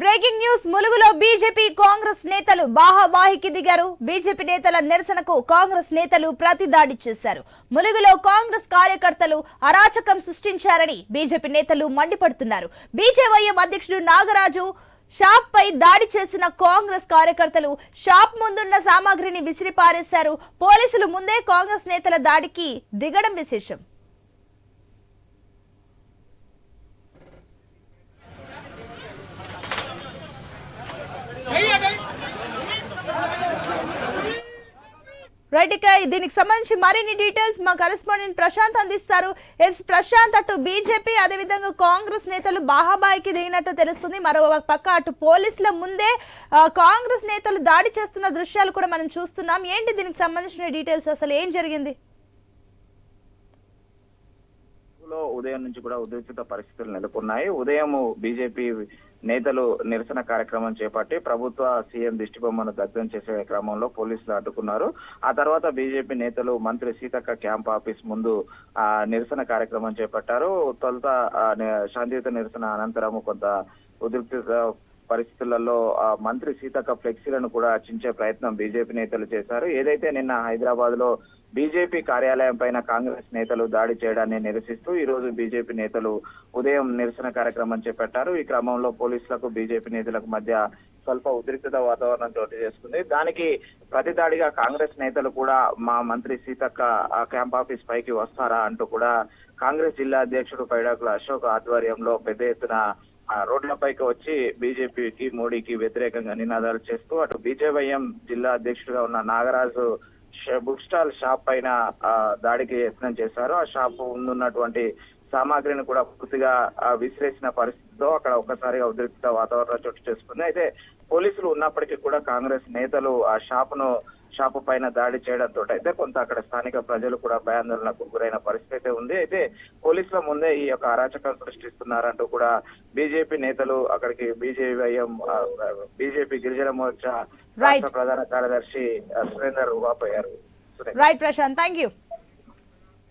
Breaking news ములుగులో BJP Congress నేతలు బాహాబాహికి దిగారు. బీజేపీ నేతల నిరసనకు కాంగ్రెస్ నేతలు ప్రతిదాడి చేశారు. ములుగులో కాంగ్రెస్ కార్యకర్తలు అరాచకం సృష్టించారని బీజేపీ నేతలు మండిపడుతున్నారు. బీజేవైఎం అధ్యక్షుడు నాగరాజు షాప్ పై దాడి చేసిన కాంగ్రెస్ కార్యకర్తలు షాప్ ముందున్న సామాగ్రిని విసిరిపారేశారు. పోలీసులు ముందే కాంగ్రెస్ నేతల దాడికి దిగడం విశేషం. రైట్ ఇక దీనికి సంబంధించి మరిన్ని డీటెయిల్స్ మా కరెస్పాండెంట్ ప్రశాంత్ అందిస్తారు. ఎస్ ప్రశాంత్ అటు బీజేపీ అదేవిధంగా కాంగ్రెస్ నేతలు బాహాబాయికి దిగినట్టు తెలుస్తుంది. మరో పక్క అటు పోలీసుల ముందే కాంగ్రెస్ నేతలు దాడి చేస్తున్న దృశ్యాలు కూడా మనం చూస్తున్నాం. ఏంటి దీనికి సంబంధించిన డీటెయిల్స్? అసలు ఏం జరిగింది? లో ఉదయం నుంచి కూడా ఉద్రిక్త పరిస్థితులు నెలకొన్నాయి. ఉదయం బీజేపీ నేతలు నిరసన కార్యక్రమం చేపట్టి ప్రభుత్వ సీఎం దిష్టిబొమ్మను దగ్ధం చేసే క్రమంలో పోలీసులు అడ్డుకున్నారు. ఆ తర్వాత బీజేపీ నేతలు మంత్రి సీతక్క క్యాంప్ ఆఫీస్ ముందు ఆ నిరసన కార్యక్రమం చేపట్టారు. తొలుత శాంతియుత నిరసన అనంతరం కొంత ఉద్రిక్త పరిస్థితులలో ఆ, మంత్రి సీతక్క ఫ్లెక్సీలను కూడా చించే ప్రయత్నం బీజేపీ నేతలు చేశారు. ఏదైతే నిన్న హైదరాబాద్లో బీజేపీ కార్యాలయం పైన కాంగ్రెస్ నేతలు దాడి చేయడాన్ని నిరసిస్తూ ఈ రోజు బీజేపీ నేతలు ఉదయం నిరసన కార్యక్రమం చేపట్టారు. ఈ క్రమంలో పోలీసులకు బీజేపీ నేతలకు మధ్య స్వల్ప ఉద్రిక్తత వాతావరణం చోటు చేసుకుంది. దానికి ప్రతిదాడిగా కాంగ్రెస్ నేతలు కూడా మా మంత్రి సీతక్క క్యాంప్ ఆఫీస్ పైకి వస్తారా అంటూ కూడా కాంగ్రెస్ జిల్లా అధ్యక్షుడు పైడాకుల అశోక్ ఆధ్వర్యంలో పెద్ద ఎత్తున రోడ్లపైకి వచ్చి బీజేపీకి మోడీకి వ్యతిరేకంగా నినాదాలు చేస్తూ అటు బీజేవైఎం జిల్లా అధ్యక్షుడిగా ఉన్న నాగరాజు బుక్ స్టాల్ షాప్ పైన దాడికి యత్నం చేశారు. ఆ షాప్ ముందున్నటువంటి సామాగ్రిని కూడా పూర్తిగా ఆ, విసిరేసిన అక్కడ ఒక్కసారిగా ఉద్రిక్త వాతావరణం చోటు చేసుకుంది. అయితే పోలీసులు ఉన్నప్పటికీ కూడా కాంగ్రెస్ నేతలు ఆ షాపును షాపు పైన దాడి చేయడంతో అయితే కొంత అక్కడ స్థానిక ప్రజలు కూడా భయాందోళనకు గురైన పరిస్థితి ఉంది. అయితే పోలీసుల ముందే ఈ యొక్క అరాచకం సృష్టిస్తున్నారంటూ కూడా బీజేపీ నేతలు అక్కడికి బీజేవైఎం బీజేపీ గిరిజన మోర్చా. రాష్ట్ర ప్రధాన కార్యదర్శి సురేందర్ వాపోయారు రైట్ ప్రశాంత్ థ్యాంక్ యూ